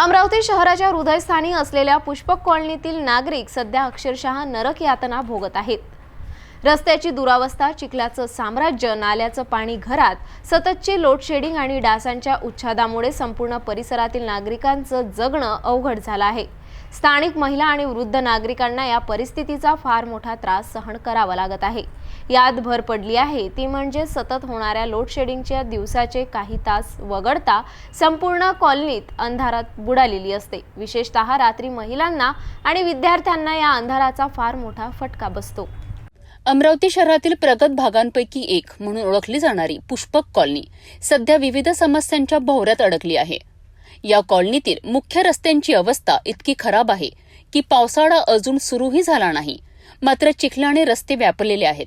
अमरावती शहराच्या हृदयस्थानी असलेल्या पुष्पक कॉलनीतील नागरिक सध्या अक्षरशः नरक यातना भोगत आहेत. रस्त्याची दुरावस्था चिखलाचं साम्राज्य नाल्याचं पाणी घरात सततची लोडशेडिंग आणि डासांच्या उच्छादामुळे संपूर्ण परिसरातील नागरिकांचं जगणं अवघड झालं आहे. स्थानिक महिला आणि वृद्ध नागरिकांना या परिस्थितीचा फार मोठा त्रास सहन करावा लागत आहे. यात भर पडली आहे. ती म्हणजे सतत होणाऱ्या लोडशेडिंगच्या दिवसाचे काही तास वगळता संपूर्ण कॉलनीत अंधारात बुडालेली असते. विशेषतः रात्री महिलांना आणि विद्यार्थ्यांना या अंधाराचा फार मोठा फटका बसतो. अमरावती शहरातील प्रगत भागांपैकी एक म्हणून ओळखली जाणारी पुष्पक कॉलनी सध्या विविध समस्यांच्या भोवऱ्यात अडकली आहे. या कॉलनीतील मुख्य रस्त्यांची अवस्था इतकी खराब आहे की पावसाळा अजून सुरूही झाला नाही. मात्र चिखलाने रस्ते व्यापलेले आहेत.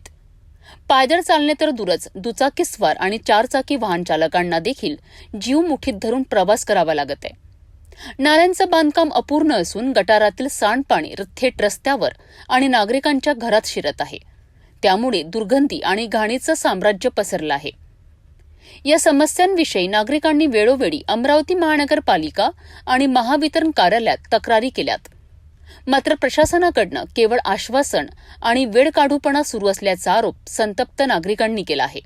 पायदळ चालणे तर दूरच दुचाकीस्वार आणि चारचाकी वाहन चालकांना देखील जीव मुठीत धरून प्रवास करावा लागत आहे. नाल्यांचं बांधकाम अपूर्ण असून गटारातील सांडपाणी थेट रस्त्यावर आणि नागरिकांच्या घरात शिरत आहे. त्यामुळे दुर्गंधी आणि घाणीचं साम्राज्य पसरलं आहे. या समस्यांविषयी नागरिकांनी वेळोवेळी अमरावती महानगरपालिका आणि महावितरण कार्यालयात तक्रारी केल्यात. मात्र प्रशासनाकडनं केवळ आश्वासन आणि वेळ काढूपणा सुरू असल्याचा आरोप संतप्त नागरिकांनी केला आहे.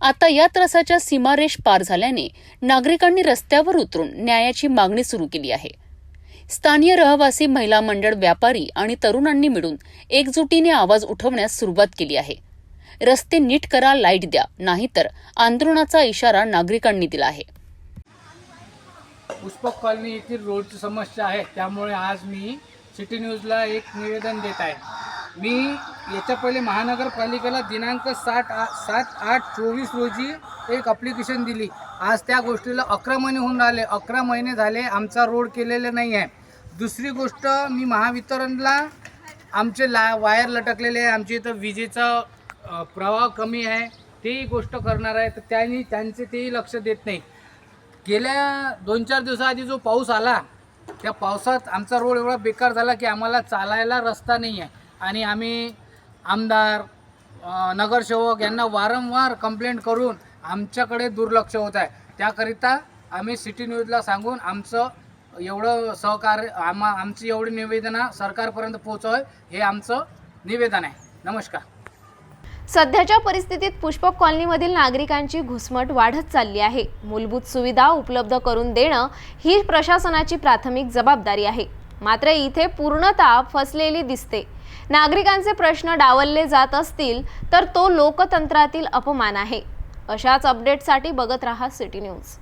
आता या त्रासाच्या सीमारेष पार झाल्याने नागरिकांनी रस्त्यावर उतरून न्यायाची मागणी सुरू केली आहे. स्थानीय रहिवासी महिला मंडळ व्यापारी आणि तरुणांनी मिळून एकजुटीने आवाज उठवण्यास सुरुवात केली आहे. रस्ते नीट करा लाइट द्या. नाहीतर आंदोलनाचा इशारा नागरिकांनी दिला आहे. पुष्पक कॉलनी येथील रोडची समस्या आहे. त्यामुळे आज मी सिटी न्यूजला एक निवेदन देत आहे. मी याच्या पहिले महानगरपालिकेला दिनांक सात आ सात आठ चोवीस रोजी एक अप्लिकेशन दिली. आज त्या गोष्टीला अकरा महिने होऊन राहिले. अकरा महिने झाले आमचा रोड केलेला नाही आहे दुसरी गोष्ट मी महावितरणला आमचे ला वायर लटकलेले आहे. आमच्या इथं विजेचा प्रवाह कमी आहे तेही गोष्ट करणार आहे तर त्यांनी त्यांचे तेही लक्ष देत नाही. गेल्या दोन चार दिवसाआधी जो पाऊस आला त्या पावसात आमचा रोड एवढा बेकार झाला की आम्हाला चालायला रस्ता नाही आहे. आणि आम्ही आमदार नगरसेवक यांना वारंवार कंप्लेंट करून आमच्याकडे दुर्लक्ष होत आहे. त्याकरिता आम्ही सिटी न्यूजला सांगून आमचं एवढं सहकार्य आम्हा आमची एवढी निवेदना सरकारपर्यंत पोहोचव हे आमचं निवेदन आहे. नमस्कार. सध्याच्या परिस्थितीत पुष्पक कॉलनीमधील नागरिकांची घुसमट वाढत चालली आहे. मूलभूत सुविधा उपलब्ध करून देणं ही प्रशासनाची प्राथमिक जबाबदारी आहे. मात्र इथे पूर्णता फसलेली दिसते. नागरिकांचे प्रश्न डावलले जात असतील तर तो लोकतंत्रातील अपमान आहे. अशाच अपडेटसाठी बघत रहा सिटी न्यूज.